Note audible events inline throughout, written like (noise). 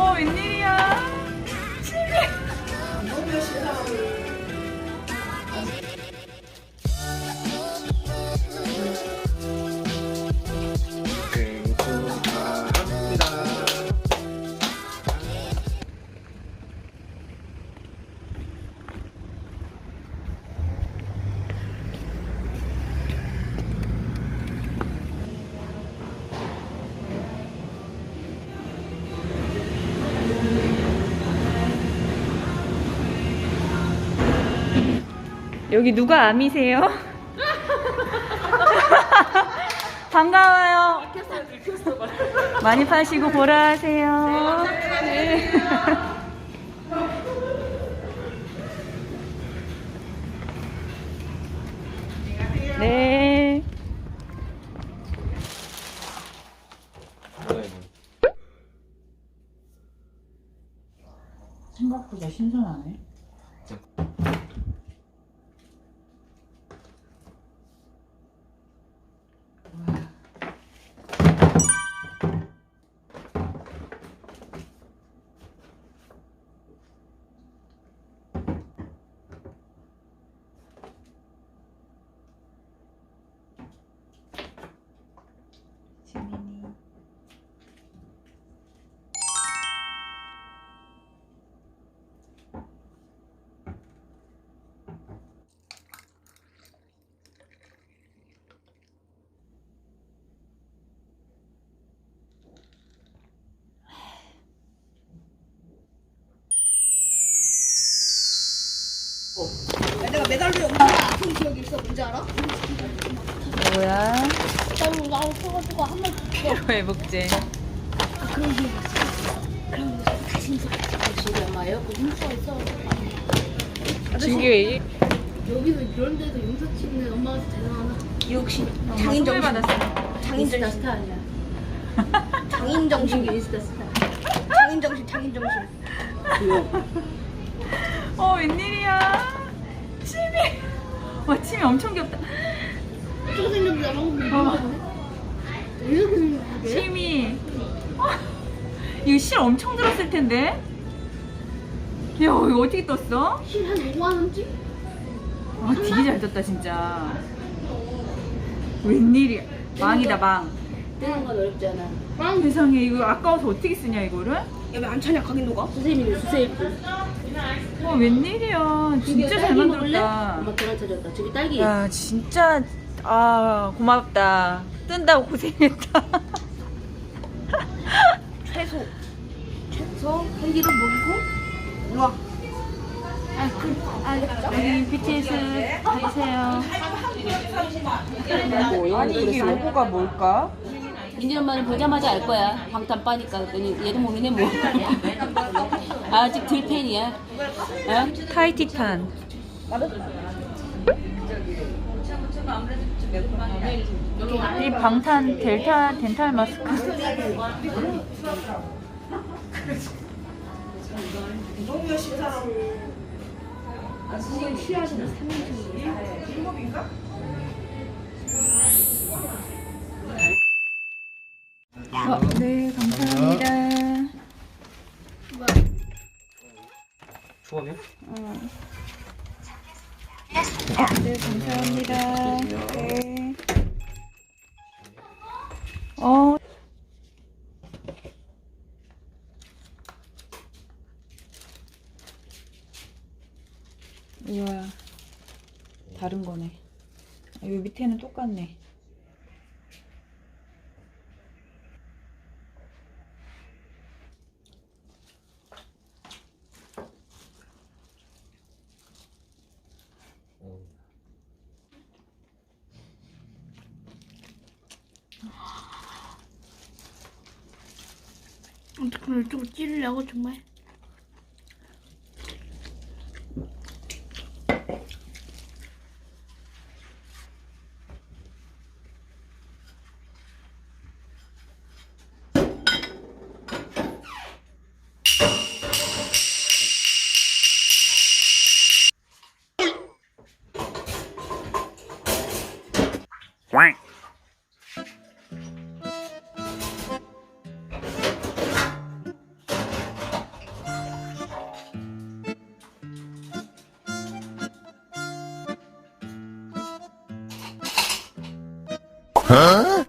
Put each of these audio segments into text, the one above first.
어, 웬일이야. 여기 누가 암이세요? (laughs) 반가워요. 많이 파시고 보라 하세요. 네. 네. 생각보다 신선하네. 내가 메달로 엄청 아픈 기억이 있어. 뭔지 알아? 뭐야? 나도 나도 써가지고 한번 회복제. 그런 기억이 있어. 그럼 다시 집에 엄마 에어컨 훔쳐 있어. 진규 여기서 이런 데서 용서 치는 엄마가 대단하다. 역시 장인 장인 정신. 정신. 장인 정신 스타 아니야. 장인 정신 인스타 스타. 장인 정신 장인 정신. 어 웬일이야? 침이. 와 침이 엄청 귀엽다. 방금 봐봐. 모르겠네. 이렇게 생겼는데? 침이. 어, 이거 실 엄청 들었을 텐데. 야 이거 어떻게 떴어? 실한 5만 원쯤? 와 되게 잘 떴다 진짜. 웬일이야? 망이다 망. 뜨는 건 어렵지 않아. 아, 세상에 이거 아까워서 어떻게 쓰냐 이거를? 야왜안 차냐 각인도가? 수세미네 수세일분. 어 웬일이야? 진짜 잘 만들었다. 엄마 계란 찾았다. 저기 딸기. 야 진짜 아 고맙다. 뜬다고 고생했다. (laughs) 채소. 채소 한 기름 먹이고 이리 와. 여기 BTS 가주세요. 아니 이게 로고가 뭘까? 민지 엄마는 보자마자 알 거야. 방탄 빠니까. 그랬더니 얘도 몸이네 뭐. (laughs) 아직 들 팬이야. 어? 타이티탄. 이 방탄 델타 덴탈 마스크. 어, 네 감사합니다. 초밥이요? 네, 감사합니다. 네. 어. 우와, 다른 거네. 아, 요 밑에는 똑같네. 어떻게 이쪽으로 찌르려고 정말? 아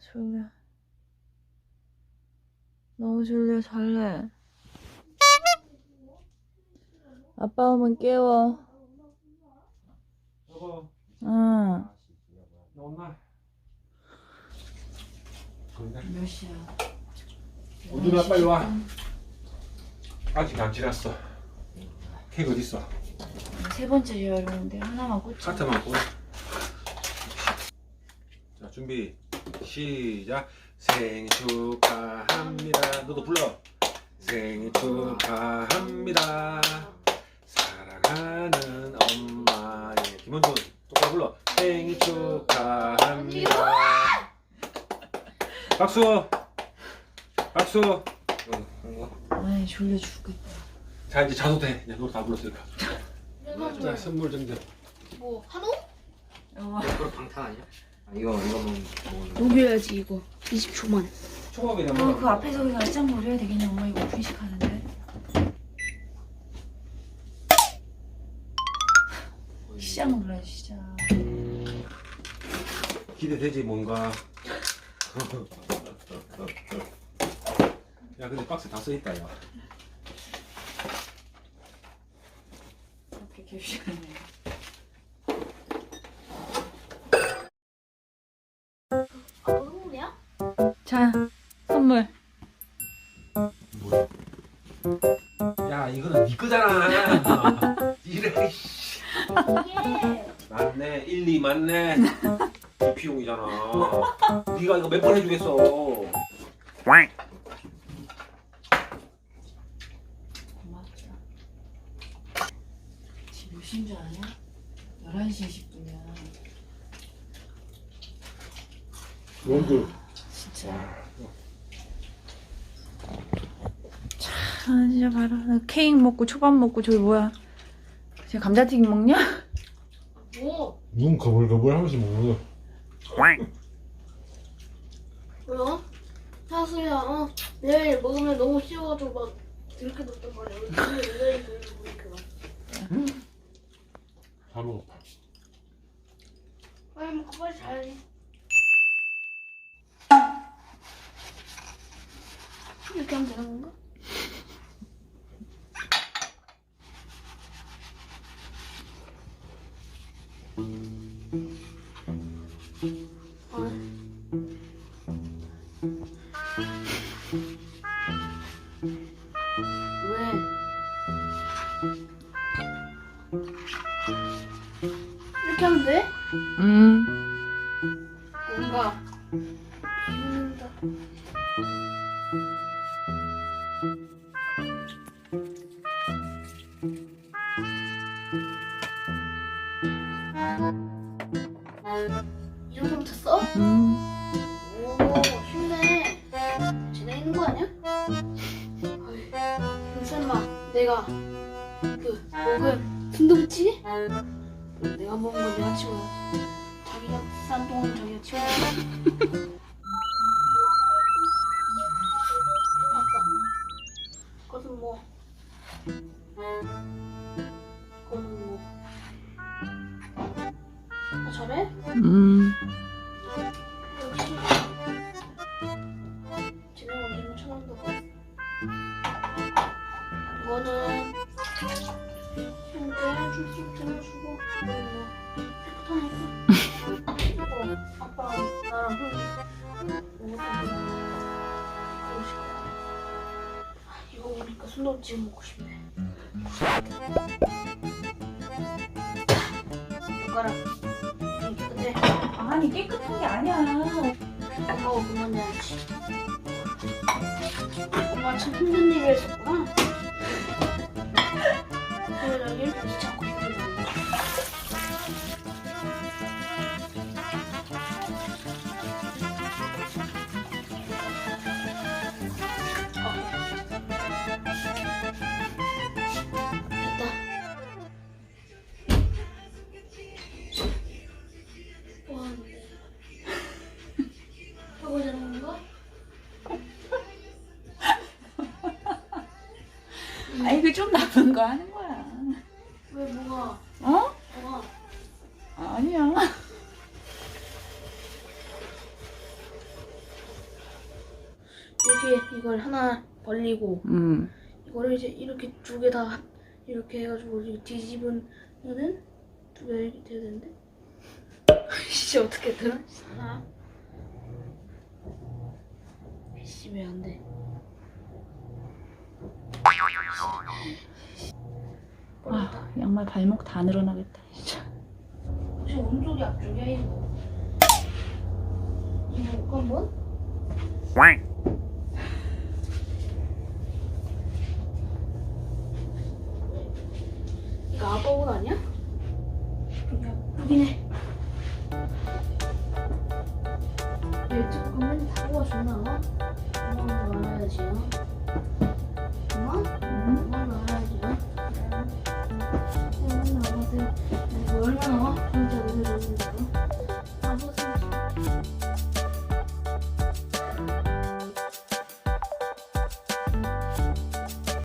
졸려. 너무 졸려 잘래. 아빠 오면 깨워. 여보, 응. 나 온나? 몇 시야? 우준아 빨리 와. 아직 안 지났어. 케이크 어디 있어? 세 번째 열었는데 하나만 꽂혀 카트만 꽂. 자 준비 시작. 생일 축하합니다. 너도 불러. 생일 축하합니다. 사랑하는 엄마의 김원준 똑바로 불러. 생일 축하합니다. 박수. 박수. 아이 졸려 죽겠다 자 이제 자도 돼. 이제 너다 불렀으니까. 자 선물 정도. 뭐 한우? 그거 방탄 아니야? 아, 이거 이거는 뭐 녹여야지 이거 20초만 초밥이나 어, 그 앞에서 그냥 알짱 노려야 되겠냐 엄마 이거 분식하는데 시작 눌러 시작 기대되지 뭔가. 야 근데 박스 다 써있다 야. 이렇게 선물 야 이거는 네 거잖아. 이래. 씨. 이게 맞네 1, 2 맞네. 비용이잖아. 네가 이거 몇 번 해주겠어. 고맙다 지금 몇 시인 줄 아냐? 11시 20분이야 뭔들? 진짜 참 진짜 바로 나 케이크 먹고 초밥 먹고 저기 뭐야 지금 감자튀김 먹냐? 뭐? 눈 거불거불 하면서 먹는 거. 뭐야? 사수야 어 내일 먹으면 너무 쉬워가지고 막 이렇게 넣었단 말이야 오늘 내일 보이고 이렇게 막다 먹어. 빨리 먹고 빨리 자야지 이렇게 하면 되는 건가? 돼? 음 뭔가 비운다. 이 정도부터 써? 음. 오 쉽네. 진행 있는 거 아니야? 어이, 그럼 설마 내가 그 먹은 순두부찌개? 내가 먹은 건 내가 치워. 자기가 싼 돈은 자기가 치워. 아까 그것은 뭐? 그거는 뭐? 아, 잘해? 음. 순두부찌개 먹고 싶네 젓가락 근데 아니 깨끗한 게 아니야. 엄마가 그만 해야지. 엄마 참 힘든 일을 했었구나. 좀 나쁜 거 하는 거야. 왜 뭐가 어? 뭐가 아니야. 이렇게 이걸 하나 벌리고 음. 이거를 이제 이렇게 두 개 다 이렇게 해가지고 이렇게 뒤집으면은 두 개 이렇게 돼야 되는데 (laughs) 씨 어떻게 들어? 하나 씨왜안 돼? 아 양말 발목 다 늘어나겠다. 진짜. 혹시 오른쪽이 앞쪽이야 이거? 이거 볼까 한번? 이거 아빠 옷 아니야? 여기 앞쪽이네 왜 조금만 타고 와줬나? 조금만 많아야지 어? 어, 만나가지고 네, 뭐 얼마나 와? 진짜 오늘 오는데요?